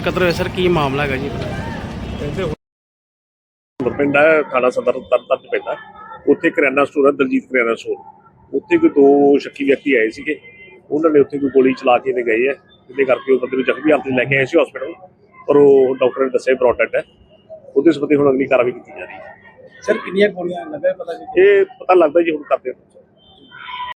ਕਤਲ ਹੋਇਆ ਸਰ? ਕੀ ਮਾਮਲਾ ਹੈਗਾ ਜੀ? ਪਿੰਡ ਹੈ ਥਾਣਾ ਸਦਰ ਤਰਤਨ ਚ ਪੈਂਦਾ ਉੱਥੇ ਕਰਿਆਨਾ ਸਟੋਰ ਹੈ ਦਲਜੀਤ ਕਰਿਆਨਾ ਸਟੋਰ ਉੱਥੇ ਕੋਈ ਦੋ ਸ਼ੱਕੀ ਵਿਅਕਤੀ ਆਏ ਸੀਗੇ। ਉਹਨਾਂ ਨੇ ਉੱਥੇ ਕੋਈ ਗੋਲੀ ਚਲਾ ਕੇ ਨੇ ਗਏ ਆ ਜਿਹਦੇ ਕਰਕੇ ਉਹ ਬੰਦੇ ਨੂੰ ਜ਼ਖਮੀ ਹਾਲਤ 'ਚ ਲੈ ਕੇ ਆਏ ਸੀ ਹਸਪੀਟਲ ਪਰ ਉਹ ਡਾਕਟਰ ਨੇ ਦੱਸਿਆ ਪ੍ਰੋਟੈਕਟ ਹੈ। ਉਹਦੇ ਸੰਬੰਧੀ ਹੁਣ ਅਗਲੀ ਕਾਰਵਾਈ ਕੀਤੀ ਜਾ ਰਹੀ ਹੈ। ਸਰ ਕਿੰਨੀਆਂ ਗੋਲੀਆਂ ਲੱਗਾ ਪਤਾ ਨਹੀਂ ਇਹ ਪਤਾ ਲੱਗਦਾ ਜੀ ਹੁਣ ਕਰਦੇ ਹਾਂ।